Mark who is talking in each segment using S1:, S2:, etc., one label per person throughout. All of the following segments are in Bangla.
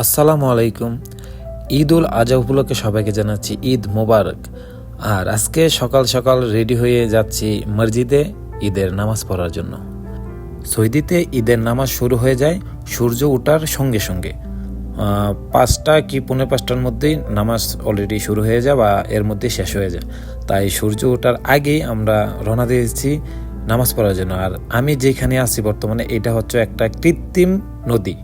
S1: আসসালামু আলাইকুম। ঈদ উল আজহা উপলক্ষে সবাইকে জানাচ্ছি ঈদ মোবারক। আর আজকে সকাল সকাল রেডি হয়ে যাচ্ছি মসজিদে ঈদের নামাজ পড়ার জন্য। সৌদিতে ঈদের নামাজ শুরু হয়ে যায়, সূর্য ওঠার সঙ্গে সঙ্গে। পাঁচটা কি পৌনে পাঁচটার মধ্যেই নামাজ অলরেডি শুরু হয়ে যায় বা এর মধ্যে শেষ হয়ে যায়। তাই সূর্য ওঠার আগেই আমরা রওনা দিয়েছি নামাজ পড়ার জন্য। আর আমি যেখানে আছি বর্তমানে, এটা হচ্ছে একটা কৃত্রিম নদী।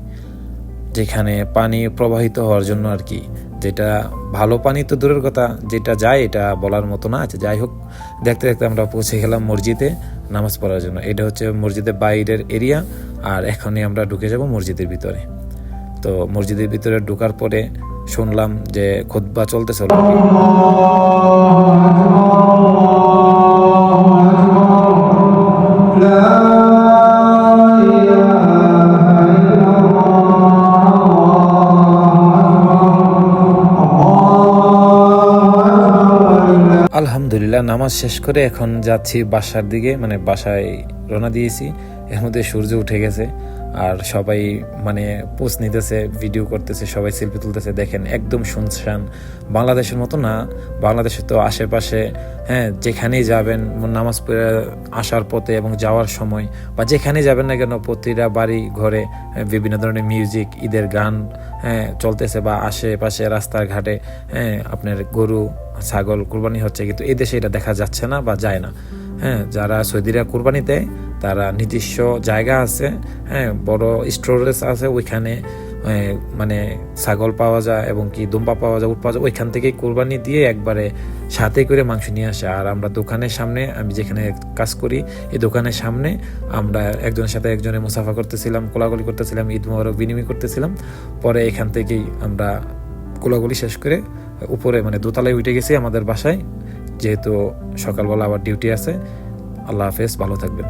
S1: যেখানে পানি প্রবাহিত হওয়ার জন্য আর কি। যেটা ভালো পানি তো দূরের কথা, যেটা যায় এটা বলার মতো না। আছে যাই হোক, দেখতে দেখতে আমরা পৌঁছে গেলাম মসজিদে নামাজ পড়ার জন্য। এটা হচ্ছে মসজিদের বাইরের এরিয়া, আর এখনই আমরা ঢুকে যাব মসজিদের ভিতরে। তো মসজিদের ভিতরে ঢোকার পরে শুনলাম যে খুতবা চলতেছে আলহামদুলিল্লাহ, নামাজ শেষ করে এখন যাচ্ছি বাসার দিকে মানে বাসায় রওনা দিয়েছি। এর মধ্যে সূর্য উঠে গেছে। আর সবাই মানে পোস্ট নিতেছে ভিডিও করতেছে সবাই সেলফি তুলতেছে। দেখেন একদম শুনশান বাংলাদেশের মতো না বাংলাদেশে তো আশেপাশে হ্যাঁ যেখানেই যাবেন নামাজ পড়ে আসার পথে এবং যাওয়ার সময় বা যেখানেই যাবেন না কেন প্রতিটা বাড়ি ঘরে হ্যাঁ, বিভিন্ন ধরনের মিউজিক ঈদের গান হ্যাঁ চলতেছে বা আশেপাশে রাস্তার ঘাটে হ্যাঁ আপনার গরু ছাগল কুরবানি হচ্ছে কিন্তু এই দেশে এটা দেখা যাচ্ছে না বা যায় না। হ্যাঁ যারা সৌদিরা কোরবানি দেয়, তারা নিজস্ব জায়গা আছে হ্যাঁ বড় স্টোরেজ আছে ওইখানে মানে ছাগল পাওয়া যায় এবং কি দুম্বা পাওয়া যায়, উট পাওয়া যায়, ওইখান থেকে কোরবানি দিয়ে একবারে সাথে করে মাংস নিয়ে আসে। আর আমরা দোকানের সামনে, আমি যেখানে কাজ করি, এই দোকানের সামনে আমরা একজনের সাথে একজনের মুসাফা করতেছিলাম কোলাগুলি করতেছিলাম, ঈদ মোবারক বিনিময় করতেছিলাম। পরে এখান থেকেই আমরা কোলাগুলি শেষ করে উপরে মানে দোতলায় উঠে গেছি আমাদের বাসায়। যেহেতু সকালবেলা আবার ডিউটি আছে আল্লাহ হাফেজ ভালো থাকবেন।